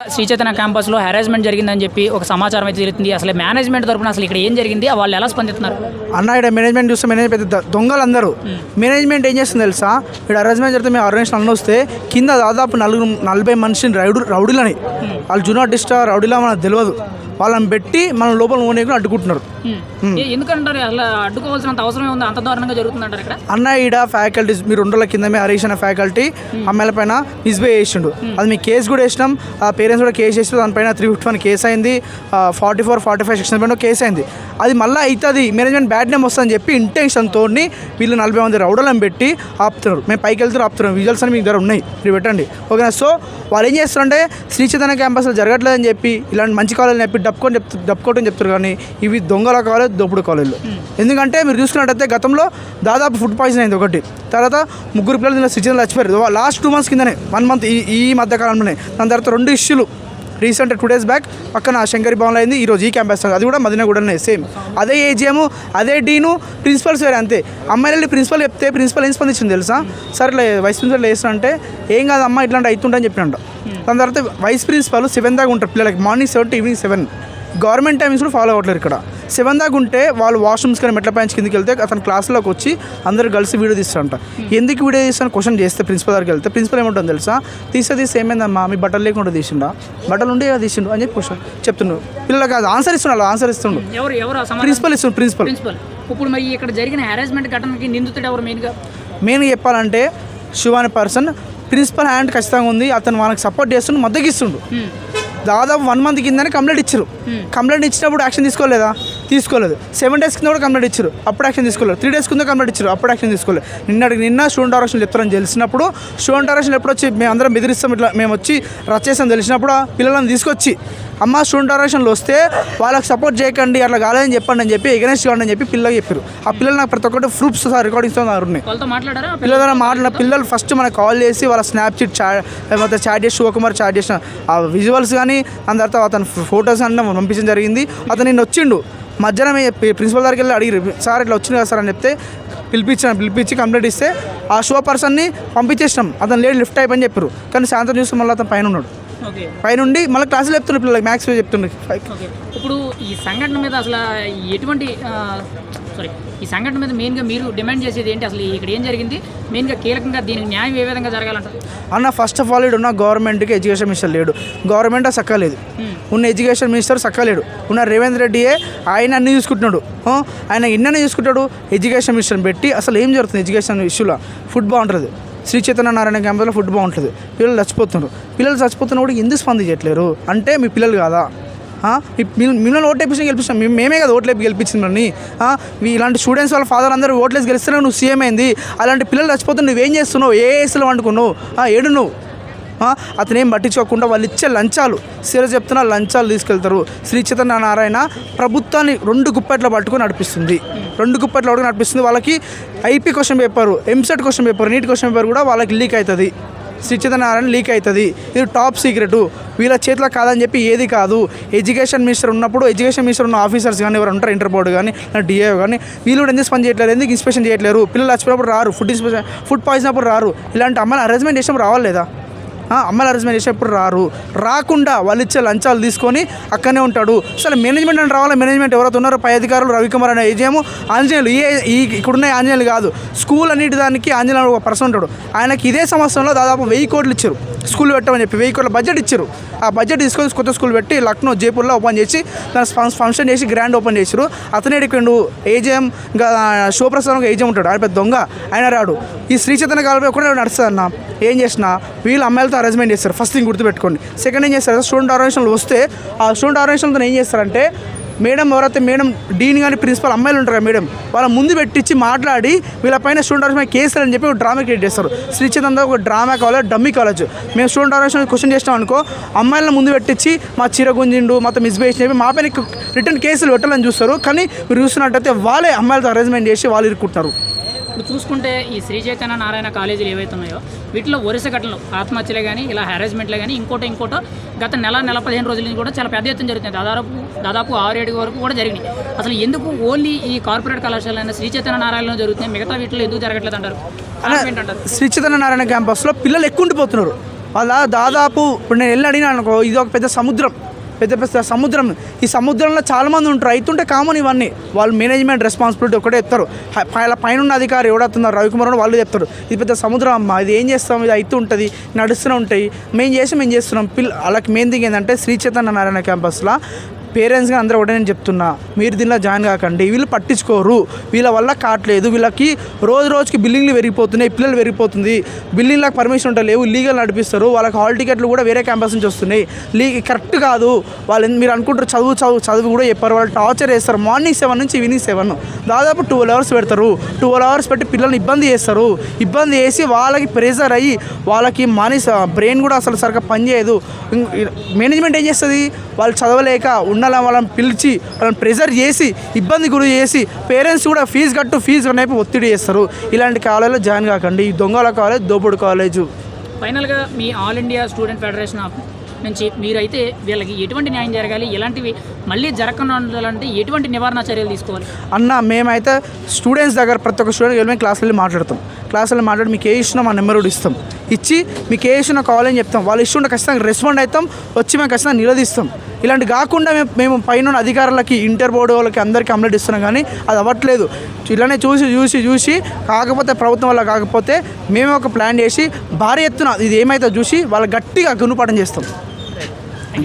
శ్రీ చైతన్య క్యాంపస్లో హెరాస్మెంట్ జరిగిందని చెప్పి ఒక సమాచారం అయితే జరుగుతుంది అసలు మేనేజ్మెంట్ తరపున అసలు ఇక్కడ ఏం జరిగింది? వాళ్ళు ఎలా స్పందిస్తున్నారు? అన్న ఇక్కడ మేనేజ్మెంట్ చూస్తే మేనేజ్ పెద్ద ద- దొంగలు అందరూ. మేనేజ్మెంట్ ఏం చేస్తుంది తెలుసా? ఇక్కడ అరేంజ్మెంట్ జరిగితే మేము ఆర్గనైజేషన్ అన్న వస్తే కింద దాదాపు నలుగురు నలభై మనిషిని రౌడు రౌడీలని. వాళ్ళు జూనియర్ డిస్టా రౌడీలా మనకు తెలియదు వాళ్ళని పెట్టి మనం లోపల ఓనేకుని అడ్డుకుంటున్నారు. ఎందుకంటారు? అసలు అడ్డుకోవాల్సినంత అవసరం ఉంది అంత దారుణంగా జరుగుతుందంటారు ఇక్కడ? అన్న ఈడ ఫ్యాకల్టీస్ మీరు రెండు రోజుల కింద హరీష్ అనే ఫ్యాకల్టీ అమ్మాయిల పైన మిస్బే చేసిండు. అది మీ కేసు కూడా వేసినాం. ఆ పేరెంట్స్ కూడా కేసు చేసి దానిపైన త్రీ ఫిఫ్టీ వన్ కేసు అయింది. Forty four forty five section పైన కేసు అయింది. అది మళ్ళీ అవుతుంది మేనేజ్మెంట్ బ్యాడ్ నేమ్ వస్తుందని చెప్పి ఇంటెన్షన్తో వీళ్ళు నలభై మంది రౌడలను పెట్టి ఆపుతున్నారు. మేము పైకి వెళ్తే ఆపుతున్నాం విజువల్స్ అని మీ దగ్గర ఉన్నాయి. మీరు పెట్టండి. ఓకేనా? సో వాళ్ళు ఏం చేస్తారంటే శ్రీ చైతన్య క్యాంపస్లో జరగట్లేదని చెప్పి ఇలాంటి మంచి కాలేజ్ చెప్పి డప్పుకొని చెప్తు డప్పుకోవటం చెప్తారు కానీ ఇవి దొంగల కాలేజ్ దోపుడు కాలేజీలు. ఎందుకంటే మీరు చూసుకున్నట్టయితే గతంలో దాదాపు ఫుడ్ పాయిజన్ అయింది ఒకటి. తర్వాత ముగ్గురు పిల్లలు దీనిలో సిటిజన్లు చచ్చిపోయారు లాస్ట్ టూ మంత్స్ కిందనే వన్ మంత్ ఈ ఈ మధ్య కాలంలోనే దాని తర్వాత రెండు ఇష్యూలు. రీసెంట్ టూ డేస్ బ్యాక్ పక్కన శంకరి భవన్లో అయింది ఈరోజు ఈ క్యాంపస్ అది కూడా మదినగూడనే సేమ్. అదే ఏజిఎం అదే డీను ప్రిన్సిపల్స్ వేరే అంతే. అమ్మాయిలు ప్రిన్సిపల్ చెప్తే ప్రిన్సిపల్ ఏం స్పందించింది తెలుసా? సరే వైస్ ప్రిన్సిపల్ వేసిన అంటే ఏం కాదు అమ్మ ఇట్లాంటి అవుతుంటని చెప్పినంట దాని తర్వాత వైస్ ప్రిన్సిపల్ సెవెన్ దాకా ఉంటారు పిల్లలకి morning seven to evening seven. Government timings కూడా ఫాలో అవ్వట్లేదు ఇక్కడ. సెవెన్ దాకా ఉంటే వాళ్ళు వాష్రూమ్స్ కానీ మెట్ల పైన కిందకి వెళ్తే అతను క్లాస్లోకి వచ్చి అందరు కలిసి వీడియో తీస్తారంట. ఎందుకు వీడియో తీస్తాను క్వశ్చన్ చేస్తే ప్రిన్సిపల్ దగ్గరికి వెళ్తే ప్రిన్సిపల్ ఏముంటుంది తెలుసా? తీస్తే తీస్తే ఏమైందమ్మా? మీ బట్టలు లేకుండా తీసిండా? బట్టలు ఉండే తీసిండు? అని చెప్పి క్వశ్చన్ చెప్తున్నాడు పిల్లలకి అది ఆన్సర్ ఇస్తున్నాడు ఆన్సర్ ఇస్తుండు. ప్రిన్సిపల్ ఇస్తుండు ప్రిన్సిపల్ ఇప్పుడు మరి ఇక్కడ జరిగిన హెరాస్మెంట్ ఘటనకి నిందితుడు ఎవరు మెయిన్గా మెయిన్గా చెప్పాలంటే శివ అనే పర్సన్ ప్రిన్సిపల్ హ్యాండ్ ఖచ్చితంగా ఉంది అతను మనకు సపోర్ట్ చేస్తుండు మద్దతు ఇస్తుండు. దాదాపు వన్ మంత్ కిందనే కంప్లైంట్ ఇచ్చారు. కంప్లైంట్ ఇచ్చినప్పుడు యాక్షన్ తీసుకోలేదా? తీసుకోలేదు. సెవెన్ డేస్ కింద కూడా కంప్లైంట్ ఇచ్చారు. అప్పుడు యాక్షన్ తీసుకోలేదు. త్రీ డేస్ కింద కంప్లైంట్ ఇచ్చారు. అప్పుడు యాక్షన్ తీసుకోలేదు. నిన్నటికి నిన్న స్టూడెంట్ డైరెక్షన్ చెప్తారని తెలిసినప్పుడు స్టూడెంట్ డైరెక్షన్ ఎప్పుడు వచ్చి మేము అందరం బెదిరిస్తాం ఇట్లా మేము వచ్చి రచేసాం తెలిసినప్పుడు పిల్లలను తీసుకొచ్చి అమ్మ స్టూడెంట్ డైరెక్షన్లో వస్తే వాళ్ళకి సపోర్ట్ చేయకండి అట్లా కాలేదని చెప్పండి అని చెప్పి ఎగనెస్ట్ కావండి అని చెప్పి పిల్లలు చెప్పారు. ఆ పిల్లలు నాకు ప్రతి ఒక్కటి ప్రూఫ్స్ రికార్డింగ్స్ ఉన్నాయి. పిల్లల ద్వారా మాట్లాడిన పిల్లలు ఫస్ట్ మనకు కాల్ చేసి వాళ్ళ స్నాప్చాట్ చా లేకపోతే చాట్ చేసి శివకుమార్ చాట్ చేసిన ఆ విజువల్స్ కానీ దాని తర్వాత అతను ఫొటోస్ అన్న పంపించడం జరిగింది. అతను నిన్న వచ్చిండు. మధ్యాహ్నం ప్రిన్సిపల్ దగ్గరికి వెళ్ళి అడిగి సార్ ఇట్లా వచ్చింది కదా సార్ అని చెప్తే పిలిపించాను పిలిపించి కంప్లైంట్ ఇస్తే ఆ షో పర్సన్ని పంపించేసినాం. అతను లేడు లిఫ్ట్ అయిపోయి చెప్పారు కానీ సాయంత్రం చూస్తే మళ్ళీ అతను పైన ఉన్నాడు. పైనుండి మళ్ళీ క్లాసులు చెప్తున్నాడు పిల్లలకి మ్యాథ్స్ చెప్తుండే ఇప్పుడు ఈ సంఘటన మీద అసలు ఎటువంటి సారీ ఈ సంఘటన మీద మెయిన్గా మీరు డిమాండ్ చేసేది ఏంటి? అసలు ఇక్కడ ఏం జరిగింది? మెయిన్గా కీలకంగా దీనికి న్యాయం ఏ విధంగా జరగాలంటారు? అన్న ఫస్ట్ ఆఫ్ ఆల్ ఇక్కడ ఉన్న గవర్నమెంట్కి ఎడ్యుకేషన్ మినిస్టర్ లేడు. గవర్నమెంట్ సక్కలేదు ఉన్న ఎడ్యుకేషన్ మినిస్టర్ సక్కలేడు ఉన్న రేవంత్ రెడ్డియే ఆయన అన్ని చూసుకుంటున్నాడు. ఆయన ఎన్నని చూసుకుంటాడు. ఎడ్యుకేషన్ మినిస్టర్ని పెట్టి అసలు ఏం జరుగుతుంది ఎడ్యుకేషన్ ఇష్యూలో ఫుడ్ బాగుంటుంది. శ్రీ చైతన్య నారాయణ క్యాంపస్లో ఫుడ్ బాగుంటుంది. పిల్లలు చచ్చిపోతున్నారు. పిల్లలు చచ్చిపోతున్నా కూడా ఎందుకు స్పందించట్లేరు? అంటే మీ పిల్లలు కాదా? మిమ్మల్ని ఓట్లేపించి గెలిపిస్తాం. మేము మేమే కదా ఓట్లు వేపి గెలిపించింది మనని. ఇలాంటి స్టూడెంట్స్ వాళ్ళ ఫాదర్ అందరూ ఓట్లేసి గెలిస్తేనే నువ్వు సీఎం అయింది. అలాంటి పిల్లలు చచ్చిపోతుంది నువ్వేం చేస్తున్నావు? ఏ ఏసులు వండుకున్నావు? ఏడు నువ్వు. అతనేం పట్టించుకోకుండా వాళ్ళు ఇచ్చే లంచాలు. సీరియస్ చెప్తున్నా లంచాలు తీసుకెళ్తారు. శ్రీ చైతన్య నారాయణ ప్రభుత్వాన్ని రెండు గుప్పెట్లో పట్టుకొని నడిపిస్తుంది. రెండు గుప్పెట్లో పట్టుకొని నడిపిస్తుంది. వాళ్ళకి IP question paper EAMCET question paper NEET question paper కూడా వాళ్ళకి లీక్ అవుతుంది. నారాయణ లీక్ అవుతుంది. ఇది టాప్ సీక్రెట్ వీళ్ళ చేతిలో కాదని చెప్పి ఏది కాదు. ఎడ్యుకేషన్ మినిస్టర్ ఉన్నప్పుడు ఎడ్యుకేషన్ మినిస్టర్ ఉన్న ఆఫీసర్స్ కానీ ఎవరు ఉంటారు ఇంటర్ బోర్డు కానీ డిఏ కానీ వీళ్ళు కూడా ఎందుకు పని చేయట్లేదు? ఎందుకు ఇన్స్పెక్షన్ చేయట్లేరు? పిల్లలు వచ్చినప్పుడు రారు. ఫుడ్ ఇన్స్పెక్షన్ ఫుడ్ పాయిజన్ అప్పుడు రారు. ఇలాంటి అమ్మాయిని అరేంజ్మెంట్ చేసినప్పుడు రావాలి లేదా అమ్మాయిలు అరేంజ్మెంట్ చేసేప్పుడు రారు. రాకుండా వాళ్ళు ఇచ్చే లంచాలు తీసుకొని అక్కడనే ఉంటాడు. అసలు మేనేజ్మెంట్ అని రావాలా? మేనేజ్మెంట్ ఎవరైతే ఉన్నారో పై అధికారులు రవికుమార్ అనే ఏజేమో ఆంజనేయులు. ఏ ఈ ఇక్కడున్న ఆంజనేయులు కాదు. స్కూల్ అన్నిటి దానికి ఆంజనేయులు ఒక పర్సన్ ఉంటాడు. ఆయనకి ఇదే సంవత్సరంలో దాదాపు వెయ్యి కోట్లు ఇచ్చారు. స్కూల్ పెట్టమని చెప్పి వెయ్యి కోట్ల బడ్జెట్ ఇచ్చారు. ఆ బడ్జెట్ తీసుకొని కొత్త స్కూల్ పెట్టి లక్నో జైపూర్లో ఓపెన్ చేసి దాని ఫంక్షన్ చేసి గ్రాండ్ ఓపెన్ చేశారు అతనే ఇక్కడ ఏజేఎం ఇంకా శివప్రసాద్ ఒక ఏజేఎం ఉంటాడు. ఆయన పెద్ద దొంగ. ఆయన రాడు. ఈ శ్రీ చైతన్య కాలంలో కూడా నడుస్తుంది అన్న ఏం చేసినా? వీళ్ళు అమ్మాయిలతో అరేంజ్మెంట్ చేస్తారు. ఫస్ట్ థింగ్ గుర్తుపెట్టుకోండి. సెకండ్ ఏం చేస్తారు? స్టూడెంట్ ఆర్గనైజేషన్లు వస్తే ఆ స్టూడెంట్ ఆర్గనైజేషన్తో ఏం చేస్తారంటే మేడం ఎవరైతే మేడం డీన్ కానీ ప్రిన్సిపల్ అమ్మాయిలు ఉంటారు కదా మేడం వాళ్ళ ముందు పెట్టించి మాట్లాడి వీళ్ళపైన స్టూడెంట్ ఆర్గనైజేషన్ కేసులు అని చెప్పి ఒక డ్రామా క్రియేట్ చేస్తారు. శ్రీ ఒక డ్రామా కాలేజ్ డమ్మీ కాలేజ్. మేము స్టూడెంట్ ఆర్గనైజేషన్ క్వశ్చన్ చేసినాం అనుకో అమ్మాయిలను ముందు పెట్టించి మా చీర గుంజిండు మొత్తం మిస్బేస్ చెప్పి మా పైన రిటర్న్ కేసులు పెట్టాలని చూస్తారు. కానీ మీరు చూస్తున్నట్టయితే వాళ్ళే అమ్మాయిలతో అరేంజ్మెంట్ చేసి వాళ్ళు ఇరుక్కుంటున్నారు. ఇప్పుడు చూసుకుంటే ఈ శ్రీ చైతన్య నారాయణ కాలేజీలు ఏవైతే ఉన్నాయో వీటిలో వరుస ఘటనలు ఆత్మహత్యలే కానీ ఇలా హెరాస్మెంట్లే కానీ ఇంకోటి ఇంకోటో గత నెల నెల పదిహేను రోజుల నుంచి కూడా చాలా పెద్ద ఎత్తున జరుగుతుంది దాదాపు దాదాపు ఆరు ఏడు వరకు కూడా జరిగినాయి. అసలు ఎందుకు ఓన్లీ ఈ కార్పొరేట్ కళాశాలైన శ్రీ చైతన్య నారాయణలో జరుగుతున్నాయి మిగతా వీటిలో ఎందుకు జరగట్లేదు అంటారు? శ్రీ చైతన్య నారాయణ క్యాంపస్లో పిల్లలు ఎక్కువ ఉండిపోతున్నారు. వాళ్ళ దాదాపు ఇప్పుడు నేను వెళ్ళి అడిగినా అనుకో ఇది ఒక పెద్ద సముద్రం. పెద్ద పెద్ద సముద్రం. ఈ సముద్రంలో చాలామంది ఉంటారు. అవుతుంటే కామన్ ఇవన్నీ. వాళ్ళు మేనేజ్మెంట్ రెస్పాన్సిబిలిటీ ఒకటే చెప్తారు. అలా పైన పైన ఉన్న అధికారి ఎవడవుతున్నారు రవికుమార్ అని వాళ్ళు చెప్తారు. ఇది పెద్ద సముద్రం అమ్మ. ఇది ఏం చేస్తాం? ఇది అవుతూ ఉంటుంది. నడుస్తూనే ఉంటాయి. మేము చేసి మేము చేస్తున్నాం. పిల్ల వాళ్ళకి మెయిన్ థింగ్ ఏంటంటే శ్రీ చైతన్య నారాయణ క్యాంపస్లో పేరెంట్స్గా అందరూ ఒకటే నేను చెప్తున్నా. మీరు దీనిలో జాయిన్ కాకండి. వీళ్ళు పట్టించుకోరు. వీళ్ళ వల్ల కావట్లేదు వీళ్ళకి రోజు రోజుకి బిల్డింగ్లు పెరిగిపోతున్నాయి. పిల్లలు పెరిగిపోతుంది. బిల్డింగ్లకు పర్మిషన్ ఉంటాయి లేవు. లీగల్ నడిపిస్తారు. వాళ్ళకి హాల్ టికెట్లు కూడా వేరే క్యాంపస్ నుంచి వస్తున్నాయి. లీ కరెక్ట్ కాదు. వాళ్ళు మీరు అనుకుంటారు చదువు చదువు చదువు కూడా చెప్పారు. వాళ్ళు టార్చర్ చేస్తారు. మార్నింగ్ సెవెన్ నుంచి ఈవినింగ్ సెవెన్ దాదాపు ట్వెల్వ్ అవర్స్ పెడతారు. ట్వెల్వ్ అవర్స్ పెట్టి పిల్లల్ని ఇబ్బంది చేస్తారు. ఇబ్బంది చేసి వాళ్ళకి ప్రెజర్ అయ్యి వాళ్ళకి మనీ బ్రెయిన్ కూడా అసలు సరిగ్గా పనిచేయదు. మేనేజ్మెంట్ ఏం చేస్తుంది? వాళ్ళు చదవలేక ఉన్న ఉండాల వాళ్ళని పిలిచి వాళ్ళని ప్రెజర్ చేసి ఇబ్బంది గురి చేసి పేరెంట్స్ కూడా ఫీజు కట్టు ఫీజు అనేవి ఒత్తిడి చేస్తారు. ఇలాంటి కాలేజీలో జాయిన్ కాకండి. ఈ దొంగల కాలేజ్ దోపుడు కాలేజు. ఫైనల్గా మీ all India student federation of నుంచి మీరైతే వీళ్ళకి ఎటువంటి న్యాయం జరగాలి? ఎలాంటివి మళ్ళీ జరగకుండా ఉండాలంటే ఎటువంటి నివారణ చర్యలు తీసుకోవాలి? అన్న మేమైతే స్టూడెంట్స్ దగ్గర ప్రతి ఒక్క స్టూడెంట్ వెళ్ళి మేము క్లాసులో మాట్లాడతాం. క్లాసులో మాట్లాడి మీకు ఏ ఇష్టం మా నెంబర్ కూడా ఇస్తాం. ఇచ్చి మీకు ఏ ఇష్టం కావాలని చెప్తాం. వాళ్ళు ఇష్టం ఉంటే ఖచ్చితంగా రెస్పాండ్ అవుతాం. వచ్చి మేము ఖచ్చితంగా నిలదీస్తాం. ఇలాంటి కాకుండా మేము మేము పైన అధికారులకి ఇంటర్ బోర్డు వాళ్ళకి అందరికీ కంప్లైంట్ ఇస్తున్నాం కానీ అది అవ్వట్లేదు. ఇలానే చూసి చూసి చూసి కాకపోతే ప్రభుత్వం వల్ల కాకపోతే మేము ఒక ప్లాన్ చేసి భారీ ఎత్తున ఇది ఏమైతే చూసి వాళ్ళు గట్టిగా గుణపాఠం చేస్తాం.